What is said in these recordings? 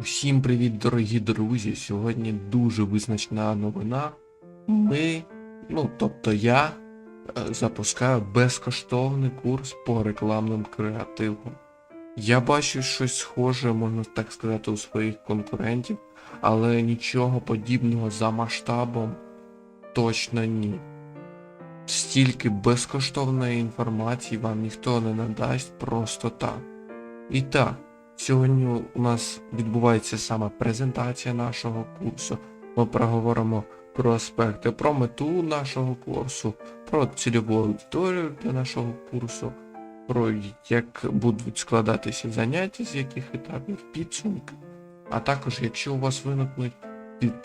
Усім привіт, дорогі друзі! Сьогодні дуже визначна новина. Ми, ну тобто я, е, запускаю безкоштовний курс по рекламним креативам. Я бачу щось схоже, можна так сказати, у своїх конкурентів, але нічого подібного за масштабом точно ні. Стільки безкоштовної інформації вам ніхто не надасть просто так. І так. Сьогодні у нас відбувається саме презентація нашого курсу. Ми проговоримо про аспекти, про мету нашого курсу, про цільову аудиторію для нашого курсу, про як будуть складатися заняття, з яких етапів, підсумки. А також, якщо у вас виникнуть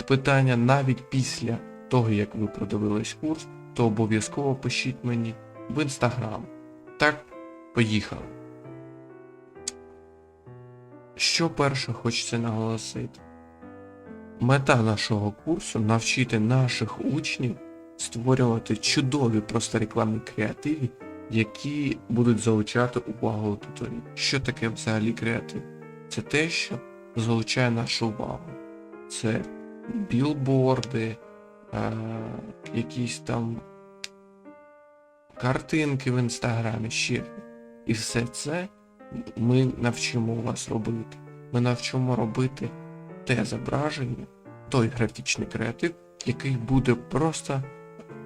питання навіть після того, як ви продивились курс, то обов'язково пишіть мені в інстаграм. Так, поїхали. Що перше хочеться наголосити? Мета нашого курсу навчити наших учнів створювати чудові просто рекламні креативи, які будуть залучати увагу аудиторії. Що таке взагалі креатив? Це те, що залучає нашу увагу. Це білборди, е, якісь там картинки в інстаграмі, ще. І все це ми навчимо вас робити. Ми навчимо робити те зображення, той графічний креатив, який буде просто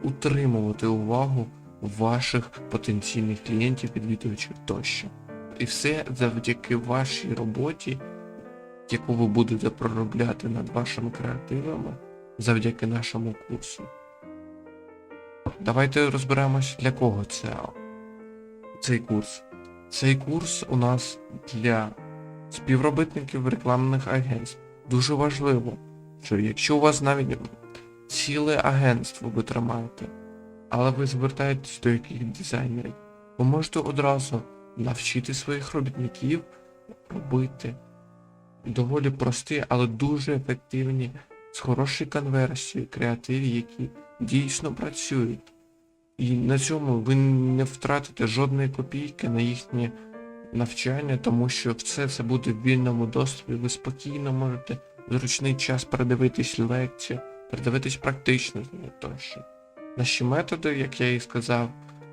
утримувати увагу ваших потенційних клієнтів, відвідувачів тощо. І все завдяки вашій роботі, яку ви будете проробляти над вашими креативами, завдяки нашому курсу. Давайте розберемось, для кого це цей курс. Цей курс у нас для співробітників рекламних агентств. Дуже важливо, що якщо у вас навіть ціле агентство ви тримаєте, але ви звертаєтесь до яких дизайнерів, ви можете одразу навчити своїх робітників робити доволі прості, але дуже ефективні, з хорошою конверсією креативи, які дійсно працюють. І на цьому ви не втратите жодної копійки на їхнє навчання, тому що все це буде в вільному доступі. Ви спокійно можете в зручний час передивитись лекцію, передивитись практично тощо. Наші методи, як я і сказав,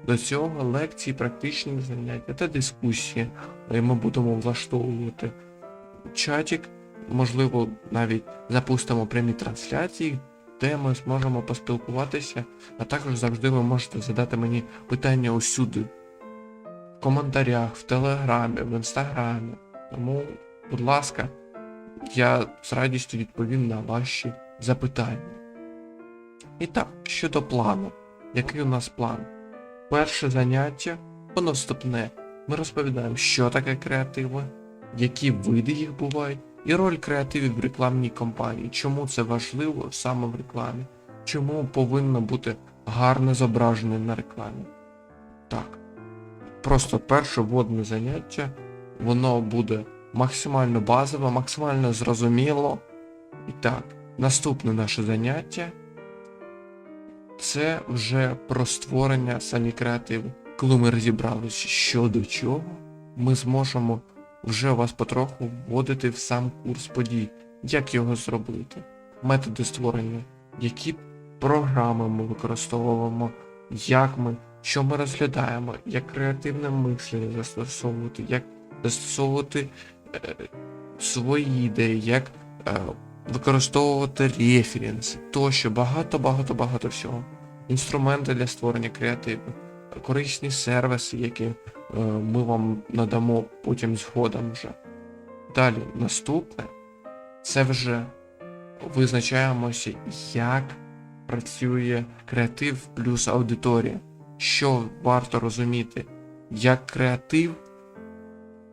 до цього лекції, практичні заняття та дискусії. Ми будемо влаштовувати чатик, можливо, навіть запустимо прямі трансляції, де ми зможемо поспілкуватися, а також завжди ви можете задати мені питання усюди. В коментарях, в телеграмі, в інстаграмі. Тому, будь ласка, я з радістю відповім на ваші запитання. І так, щодо плану. Який у нас план? Перше заняття, воно вступне. Ми розповідаємо, що таке креативи, які види їх бувають, і роль креативів в рекламній кампанії, чому це важливо саме в рекламі, чому повинно бути гарне зображення на рекламі. Так. Просто перше вводне заняття, воно буде максимально базове, максимально зрозуміло. І так, наступне наше заняття це вже про створення самі креативи. Коли ми розібралися що до чого, ми зможемо вже вас потроху вводити в сам курс подій, як його зробити, методи створення, які програми ми використовуємо, як ми, що ми розглядаємо, як креативне мислення застосовувати, як застосовувати е, свої ідеї, як е, використовувати референси, тощо. Багато-багато-багато всього. Інструменти для створення креативу, корисні сервіси, які е, ми вам надамо потім згодом вже. Далі, наступне, це вже визначаємося, як працює креатив плюс аудиторія. Що варто розуміти, як креатив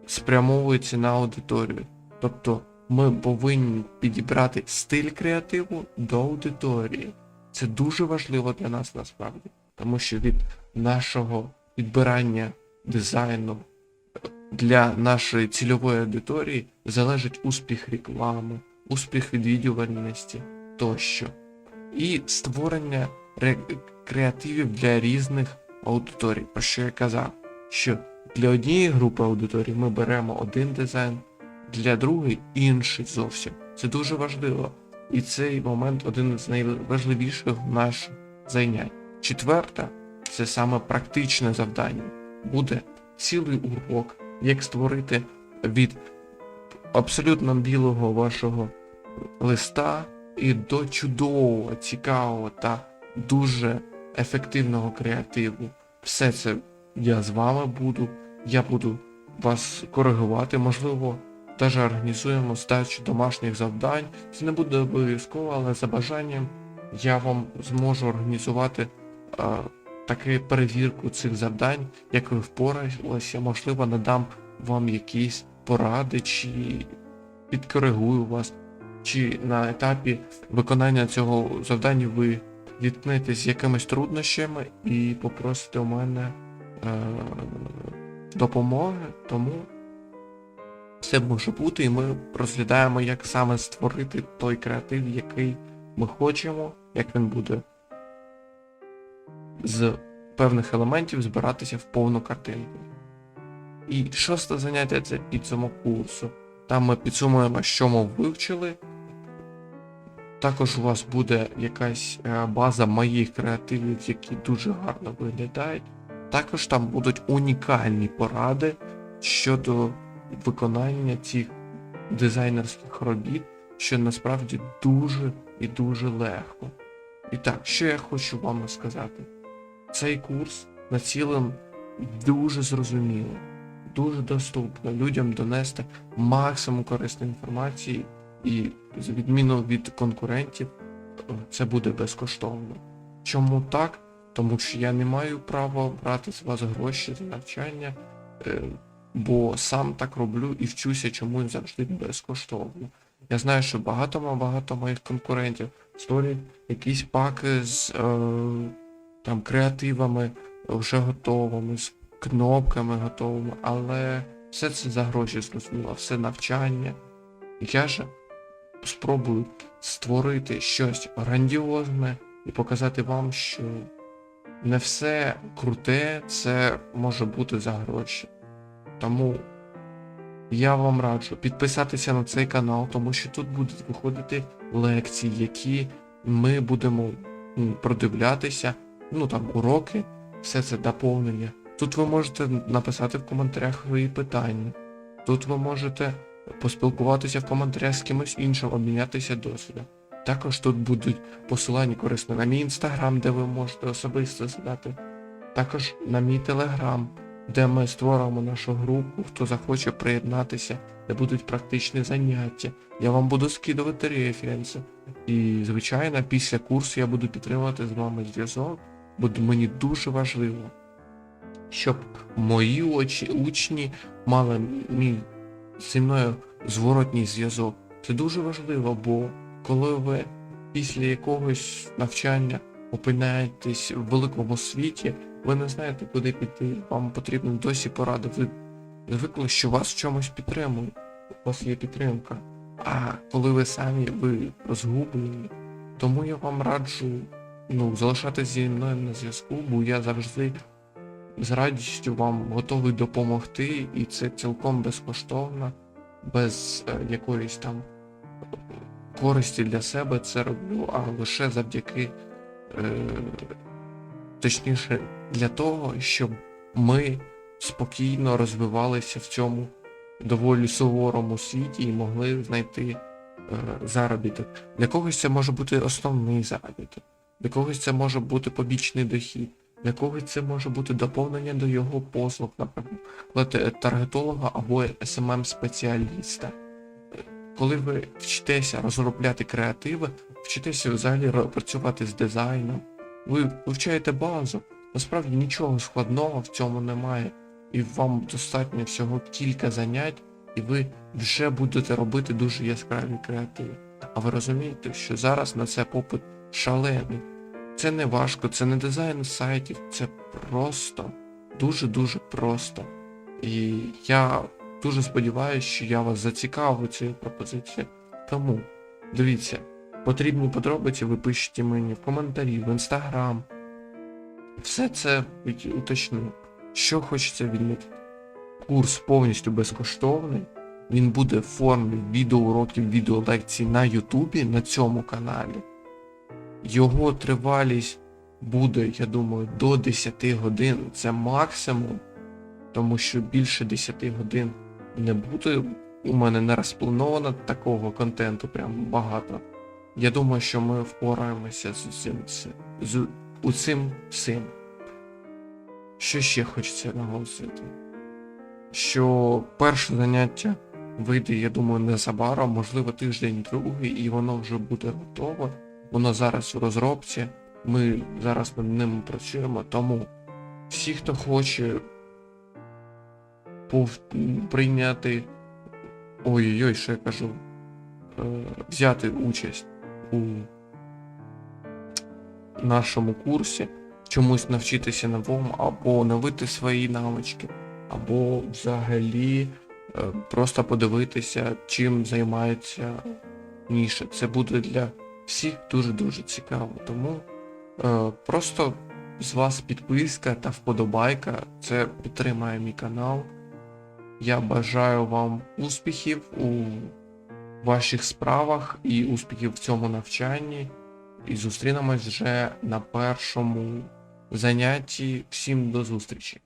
спрямовується на аудиторію. Тобто ми повинні підібрати стиль креативу до аудиторії. Це дуже важливо для нас насправді, тому що від нашого підбирання дизайну для нашої цільової аудиторії залежить успіх реклами, успіх відвідувальності тощо. І створення ре- креативів для різних аудиторій, про що я казав, що для однієї групи аудиторії ми беремо один дизайн, для другої інший зовсім. Це дуже важливо. І цей момент один з найважливіших наших зайнять. Четверте, це саме практичне завдання. Буде цілий урок, як створити від абсолютно білого вашого листа і до чудового, цікавого та дуже ефективного креативу. Все це я з вами буду, я буду вас коригувати, можливо, навіть організуємо здачу домашніх завдань. Це не буде обов'язково, але за бажанням я вам зможу організувати а, таку перевірку цих завдань, як ви впоралися, можливо, надам вам якісь поради, чи підкоригую вас, чи на етапі виконання цього завдання ви зіткнетесь з якимись труднощами і попросите у мене е, допомоги, тому все може бути, і ми розглядаємо, як саме створити той креатив, який ми хочемо, як він буде з певних елементів збиратися в повну картинку. І шосте заняття це підсумок курсу. Там ми підсумуємо, що ми вивчили. Також у вас буде якась е, база моїх креативів, які дуже гарно виглядають. Також там будуть унікальні поради щодо виконання цих дизайнерських робіт, що насправді дуже і дуже легко. І так, що я хочу вам сказати? Цей курс націлений дуже зрозуміло, дуже доступно людям донести максимум корисної інформації, і з відміну від конкурентів, це буде безкоштовно. Чому так? Тому що я не маю права брати з вас гроші за навчання, е, бо сам так роблю і вчуся чомусь завжди безкоштовно. Я знаю, що багато-багато моїх конкурентів створюють якісь паки з е, там креативами вже готовими, з кнопками готовими, але все це за гроші зрозуміло, все навчання. Я же спробую створити щось грандіозне і показати вам, що не все круте, це може бути за гроші. Тому я вам раджу підписатися на цей канал, тому що тут будуть виходити лекції, які ми будемо продивлятися, ну там уроки, все це доповнення. Тут ви можете написати в коментарях свої питання. Тут ви можете поспілкуватися в коментарях з кимось іншим, обмінятися досвідом. Також тут будуть посилання корисні на мій інстаграм, де ви можете особисто задати. Також на мій телеграм, де ми створимо нашу групу, хто захоче приєднатися, де будуть практичні заняття. Я вам буду скидувати референси. І, звичайно, після курсу я буду підтримувати з вами зв'язок, бо мені дуже важливо, щоб мої очі, учні мали мій зі мною зворотній зв'язок. Це дуже важливо, бо коли ви після якогось навчання опиняєтесь в великому світі, ви не знаєте, куди піти, вам потрібно досі поради. Ви звикли, що вас в чомусь підтримують, у вас є підтримка. А коли ви самі ви розгублені, тому я вам раджу ну, залишатися зі мною на зв'язку, бо я завжди з радістю вам готовий допомогти, і це цілком безкоштовно, без е, якоїсь там користі для себе це роблю, а лише завдяки, е, точніше, для того, щоб ми спокійно розвивалися в цьому доволі суворому світі і могли знайти е, заробіток. Для когось це може бути основний заробіток, для когось це може бути побічний дохід, для когось це може бути доповнення до його послуг, наприклад, таргетолога або SMM-спеціаліста. Коли ви вчитеся розробляти креативи, вчитеся взагалі працювати з дизайном, ви вивчаєте базу. Насправді нічого складного в цьому немає. І вам достатньо всього кілька занять, і ви вже будете робити дуже яскраві креативи. А ви розумієте, що зараз на це попит шалений. Це не важко, це не дизайн сайтів, це просто, дуже-дуже просто. І я дуже сподіваюся, що я вас зацікавив цією пропозицією. Тому, дивіться, потрібні подробиці ви пишете мені в коментарі, в інстаграм. Все це уточню. Що хочеться відмітити. Курс повністю безкоштовний. Він буде в формі відеоуроків, відеолекцій на Ютубі на цьому каналі. Його тривалість буде, я думаю, до 10 годин. Це максимум, тому що більше 10 годин не буде. У мене не розплановано такого контенту, прям багато. Я думаю, що ми впораємося з усім з, усім всім. Що ще хочеться наголосити? Що перше заняття вийде, я думаю, незабаром, можливо, тиждень другий, і воно вже буде готове. Воно зараз у розробці. Ми зараз над ним працюємо, тому всі, хто хоче прийняти. Ой-ой-ой, що я кажу. Е, взяти участь у нашому курсі, чомусь навчитися новому, або оновити свої навички, або взагалі е, просто подивитися, чим займається ніша. Це буде для всіх дуже-дуже цікаво. Тому е, просто з вас підписка та вподобайка. Це підтримає мій канал. Я бажаю вам успіхів у ваших справах і успіхів в цьому навчанні. І зустрінемось вже на першому занятті. Всім до зустрічі!